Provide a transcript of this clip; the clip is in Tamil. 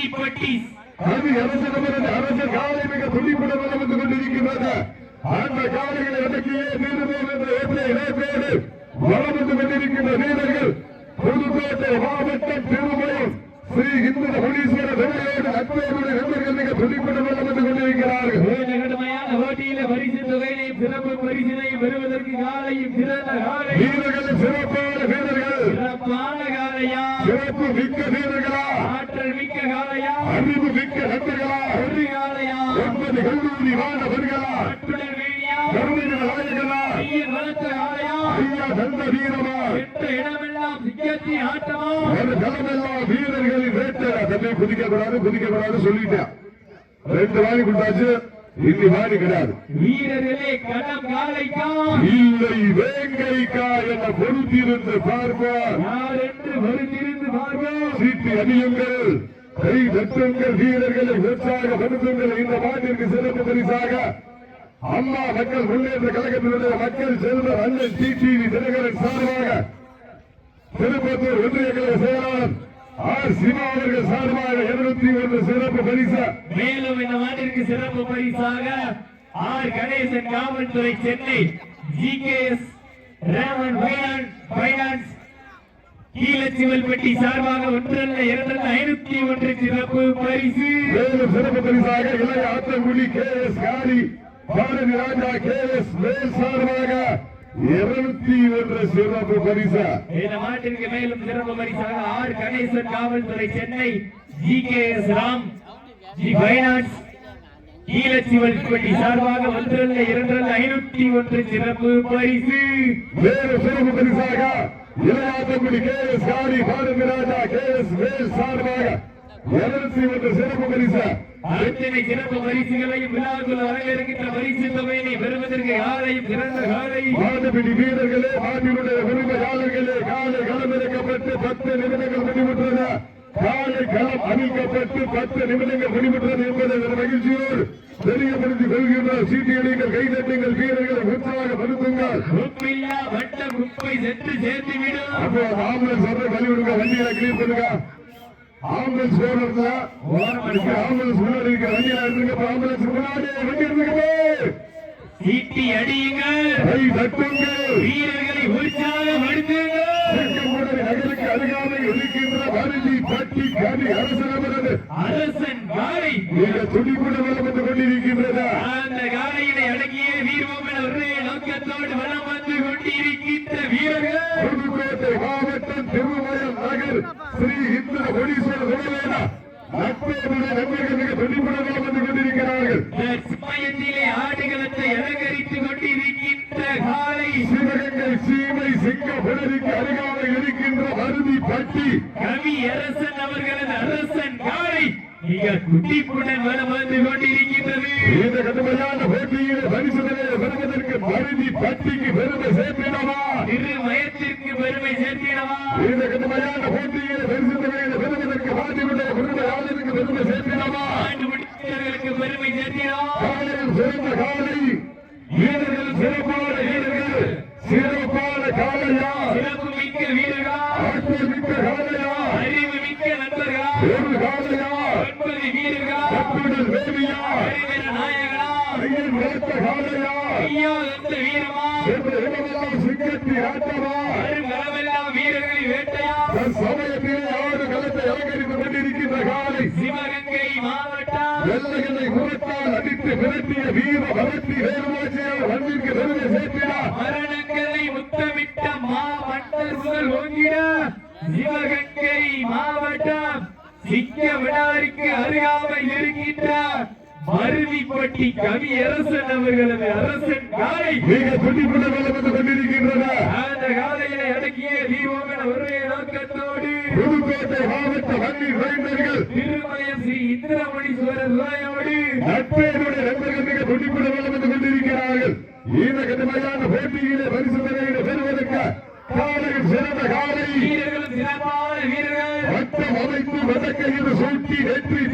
மருதிப்பட்டி அது அரசு அரசு காலை மிக துடிப்புடன் வந்து கொண்டிருக்கின்றது. அந்த காலைகளை அடக்கியே தீர்வோம் என்ற இணைப்போடு வளம் வந்து கொண்டிருக்கின்ற வீரர்கள் புதுக்கோட்டை மாவட்டம் திருமயம் ஸ்ரீ இந்து புலீஸ்வர வெள்ளையோடு நட்பேருடைய நண்பர்கள் மிக துடிப்புடன் வந்து கொண்டிருக்கிறார்கள். கடுமையான போட்டியில பரிசு தொகையினையும் சிறப்பு பரிசினையும் பெறுவதற்கு காலையும் சிறந்த காலை. வீரர்கள் சிறப்பான வீரர்கள். சிறப்பான காலையா? சிறப்பு மிக்க வீரர்களா? காலையா அறிவு மிக்க நண்பர்களா காலையா ஒன்பது கல்லூரி மாணவர்களா ஐயன் வளர்த்த காலையா ஐயா தந்த வீரமா எட்ட இடமெல்லாம் சிங்கத்தி ஆட்டமா? ஒரு களமெல்லாம் வீரர்களின் வேட்டை. தன்னை குதிக்க கூடாது குதிக்க கூடாது சொல்லிட்டேன். ரெண்டு வாணி கொடுத்தாச்சு இன்னி வாணி கிடையாது. வீரர்களே களம் காலைக்கா? இல்லை வேங்கைக்கா என பொறுத்திருந்து பார்ப்பார் யார் என்று வருந்திருந்து பார்ப்போம். சீட்டு அணியுங்கள். கை தட்டுங்கள் வீரர்களை உற்சாகப்படுத்துங்கள் இந்த நாட்டிற்கு சிறப்பு பரிசாக அம்மா மக்கள் முன்னேற்ற கழகத்தினுடைய மக்கள் செல்வர் அண்ணன் டிடிவி தினகரன் சார்பாக திருப்பத்தூர் ஒன்றிய கழக செயலாளர் ஆர் சிவா அவர்கள் சார்பாக இருநூத்தி ஒன்று சிறப்பு பரிசு. மேலும் இந்த மாட்டிற்கு சிறப்பு பரிசாக ஆர் கணேசன் காவல்துறை சென்னை ஜி கே எஸ் ரேமன் பைனான்ஸ் கீழச்சிவல்பட்டி சார்பாக ஒன்றல்ல இரண்டல்ல ஐநூத்தி ஒன்று சிறப்பு பரிசு. சிறப்பு பரிசாக இளைய Athangudi K S Kari Bharathi Raja K S Vel சார்பாக இருநூத்தி ஒன்று சிறப்பு பரிசு. இந்த மாட்டிற்கு மேலும் சிறப்பு பரிசாக ஆர் கணேசன் காவல்துறை Chennai G K S Ram ji finance Keezhachivalpatti சார்பாக ஒன்றல்ல இரண்டல்ல ஐநூத்தி ஒன்று சிறப்பு பரிசு. மேலும் சிறப்பு பரிசாக Ilayathangudi K S Kari Bharathi Raja K S Vel சார்பாக இருநூத்தி ஒன்று சிறப்பு பரிசு. அத்தனை சிறப்பு பரிசுகளையும் விழாக்குள் வரவேற்கின்ற பரிசு தொகையினை பெறுவதற்கு யாரையும் சிறந்த காலை மாட்டுப்பிடி வீரர்களே மாட்டினுடைய உரிமையாளர்களே காலை களமிறக்கப்பட்டு பத்து நிமிடங்கள் முடிவுற்றது. காலை களம் அமைக்கப்பட்டு பத்து நிமிடங்கள் முடிவுற்றது என்பதை மகிழ்ச்சியோடு தெரியப்படுத்திக் கொள்கின்றோம். சீட்டியடிங்கள் கைதட்டுங்கள் வீரர்களை உற்சாகப்படுத்துங்கள். உப்பில்லா வட்டம் உப்பை சென்று சேர்த்து விடும் அப்போ ஆம்புலன்ஸ் வர்ற வழி விடுங்க வண்டியில கிளீன் பண்ணுங்க. ஆம்புலன்ஸ் அடிச்சு ஆம்புலன்ஸ் முன்னாடி இருக்க வண்டியில எடுத்துங்க ஆம்புலன்ஸ் முன்னாடி வண்டி எடுத்துங்க சீட்டி அடியுங்கள். கை தட்டுங்கள். வீரர்களை உற்சாகப்படுத்துங்கள். திருக்கம்புடை அருகாமை இருக்கின்ற வருதி பட்டி கவி அரசனவரது அரசன் காலை மிக துடிப்புடன் வளம் வந்து கொண்டிருக்கின்றது? அந்த காலையினை அடங்கிய வீரவோம் என ஒரே நோக்கத்தோடு வலம் வந்து கொண்டிருக்கின்ற வீரர்கள். புதுக்கோட்டை மாவட்டம் திருமயம் நகர் ஸ்ரீ இந்திர ஒடீஸ்வர விடவேன நட்பேருடைய நண்பர்கள் மிக துடிப்புடன் வளம் வந்து கொண்டிருக்கிறார்கள். சிம்மயத்திலே ஆடுகளத்தை அலங்கரித்துக் கொண்டிருக்கின்ற காலை சிவகங்கை சீமை சிங்க புடரிக்கு அருகாமை இருக்கின்ற வருதி பட்டி. கவி அரசன் அவர்களது அரசன் காலை மிக துடிப்புடன் வலம் வந்து கொண்டிருக்கின்றது. இந்த கடுமையான போட்டியில் பரிசு நிலையை பெறுவதற்கு மருதி பட்டிக்கு பெருமை சேர்த்திடவா? பெருமை சேர்த்திடவா? இந்த கடுமையான போட்டியில் பரிசு நிலையை பெறுவதற்கு மாட்டினுடைய உரிமையாளருக்கு பெருமை சேர்த்திடவா ஆண்டு முடித்தவர்களுக்கு பெருமை சேர்த்திடவா காலையில் சிறந்த காலை வீரர்கள் சிறப்பான வீரர்கள் காலையா சிறப்பு மிக்க வீரர்களா? ஆற்றல் மிக்க காலையா அறிவு மிக்க நண்பர்களா? ஒரு காலையா ஒன்பது வீரர்களா? கட்டுடல் வேலியா அறிவர நாயகனா? ஐயன் வளர்த்த காலையா ஐயா எந்த வீரமா? இடமெல்லாம் சிங்கத்தி ஆட்டமா? வருங்களவெல்லாம் வீரர்களை வேட்டையா? சமயத்திலே ஆடு களத்தை அலங்கரித்துக் கொண்டிருக்கின்ற காலை சிவகங்கை மாவட்டம். வெள்ளைகளை முகத்தால் அடித்து விரட்டிய வீர வளர்த்தி வேலுமாச்சியார் மண்ணிற்கு முதல் சிவகங்கை மாவட்டம் சிங்க விடாரிக்கு அருகாமல் இருக்கின்ற மருதிப்பட்டி கவி அரசன் அவர்களது அரசன் காலை மிக கொண்டிருக்கின்றன அந்த காலையில அடக்கிய தீபம் என ஒரே நோக்கத்தோடு புதுக்கோட்டை மாவட்ட மண்ணின் வேந்தர்கள் திருமயம் ஸ்ரீ இந்திரமணீஸ்வரர் துணையோடு நட்பேருடைய நண்பர்கள் மிக துடிப்புடன் வளம் வந்து கொண்டிருக்கிறார்கள் இந்த கடுமையான போட்டியிலே அமைத்து வதக்கையில் சூட்டி வெற்றி